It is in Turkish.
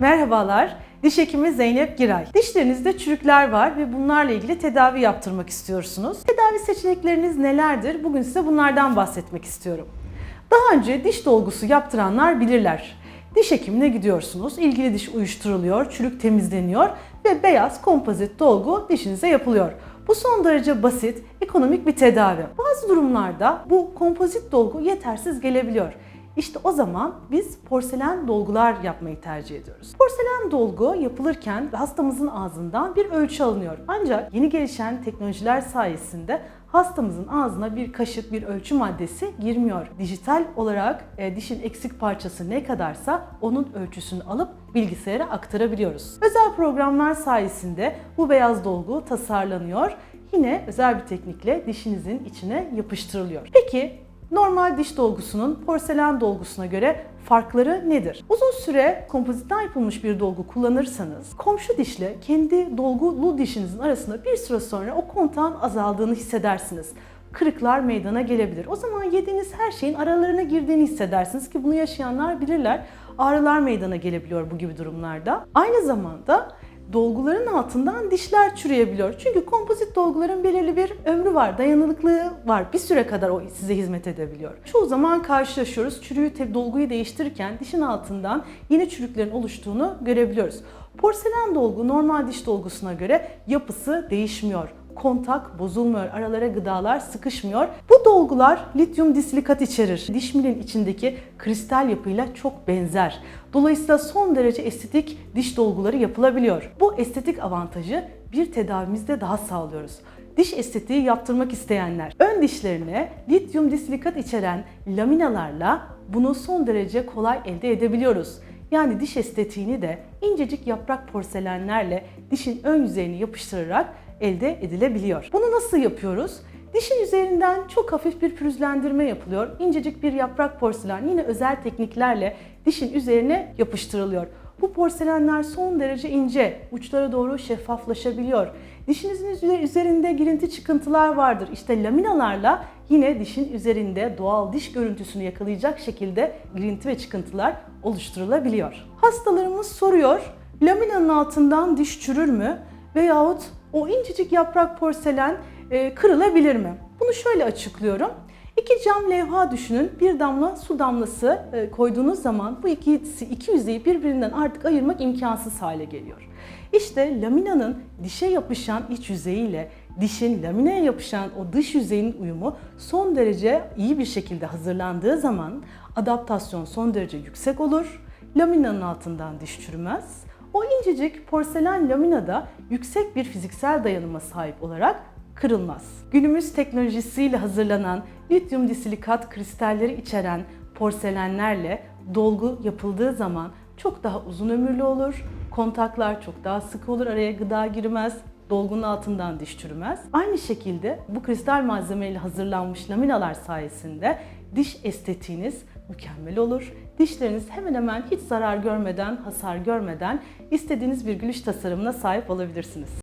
Merhabalar, diş hekimi Zeynep Giray. Dişlerinizde çürükler var ve bunlarla ilgili tedavi yaptırmak istiyorsunuz. Tedavi seçenekleriniz nelerdir? Bugün size bunlardan bahsetmek istiyorum. Daha önce diş dolgusu yaptıranlar bilirler. Diş hekimine gidiyorsunuz, ilgili diş uyuşturuluyor, çürük temizleniyor ve beyaz kompozit dolgu dişinize yapılıyor. Bu son derece basit, ekonomik bir tedavi. Bazı durumlarda bu kompozit dolgu yetersiz gelebiliyor. İşte o zaman biz porselen dolgular yapmayı tercih ediyoruz. Porselen dolgu yapılırken hastamızın ağzından bir ölçü alınıyor. Ancak yeni gelişen teknolojiler sayesinde hastamızın ağzına bir kaşık, bir ölçü maddesi girmiyor. Dijital olarak e, dişin eksik parçası ne kadarsa onun ölçüsünü alıp bilgisayara aktarabiliyoruz. Özel programlar sayesinde bu beyaz dolgu tasarlanıyor. Yine özel bir teknikle dişinizin içine yapıştırılıyor. Peki Normal diş dolgusunun porselen dolgusuna göre farkları nedir? Uzun süre kompozitten yapılmış bir dolgu kullanırsanız komşu dişle kendi dolgulu dişinizin arasında bir süre sonra o kontağın azaldığını hissedersiniz. Kırıklar meydana gelebilir. O zaman yediğiniz her şeyin aralarına girdiğini hissedersiniz ki bunu yaşayanlar bilirler. Ağrılar meydana gelebiliyor bu gibi durumlarda. Aynı zamanda dolguların altından dişler çürüyebiliyor. Çünkü kompozit dolguların belirli bir ömrü var, dayanıklılığı var. Bir süre kadar o size hizmet edebiliyor. Çoğu zaman karşılaşıyoruz. Çürüğü, te- dolguyu değiştirirken dişin altından yeni çürüklerin oluştuğunu görebiliyoruz. Porselen dolgu normal diş dolgusuna göre yapısı değişmiyor kontak bozulmuyor, aralara gıdalar sıkışmıyor. Bu dolgular lityum disilikat içerir. Diş milin içindeki kristal yapıyla çok benzer. Dolayısıyla son derece estetik diş dolguları yapılabiliyor. Bu estetik avantajı bir tedavimizde daha sağlıyoruz. Diş estetiği yaptırmak isteyenler ön dişlerine lityum disilikat içeren laminalarla bunu son derece kolay elde edebiliyoruz. Yani diş estetiğini de incecik yaprak porselenlerle dişin ön yüzeyini yapıştırarak elde edilebiliyor. Bunu nasıl yapıyoruz? Dişin üzerinden çok hafif bir pürüzlendirme yapılıyor. İncecik bir yaprak porselen yine özel tekniklerle dişin üzerine yapıştırılıyor. Bu porselenler son derece ince, uçlara doğru şeffaflaşabiliyor. Dişinizin üzerinde girinti çıkıntılar vardır. İşte laminalarla yine dişin üzerinde doğal diş görüntüsünü yakalayacak şekilde girinti ve çıkıntılar oluşturulabiliyor. Hastalarımız soruyor, laminanın altından diş çürür mü? Veyahut o incecik yaprak porselen e, kırılabilir mi? Bunu şöyle açıklıyorum. İki cam levha düşünün. Bir damla su damlası e, koyduğunuz zaman bu ikisi iki yüzeyi birbirinden artık ayırmak imkansız hale geliyor. İşte laminanın dişe yapışan iç yüzeyiyle dişin laminaya yapışan o dış yüzeyin uyumu son derece iyi bir şekilde hazırlandığı zaman adaptasyon son derece yüksek olur. Laminanın altından diş çürümez. O incecik porselen laminada yüksek bir fiziksel dayanıma sahip olarak kırılmaz. Günümüz teknolojisiyle hazırlanan lityum disilikat kristalleri içeren porselenlerle dolgu yapıldığı zaman çok daha uzun ömürlü olur. Kontaklar çok daha sık olur, araya gıda girmez, dolgunun altından diş çürümez. Aynı şekilde bu kristal malzemeyle hazırlanmış laminalar sayesinde diş estetiğiniz mükemmel olur. Dişleriniz hemen hemen hiç zarar görmeden, hasar görmeden istediğiniz bir gülüş tasarımına sahip olabilirsiniz.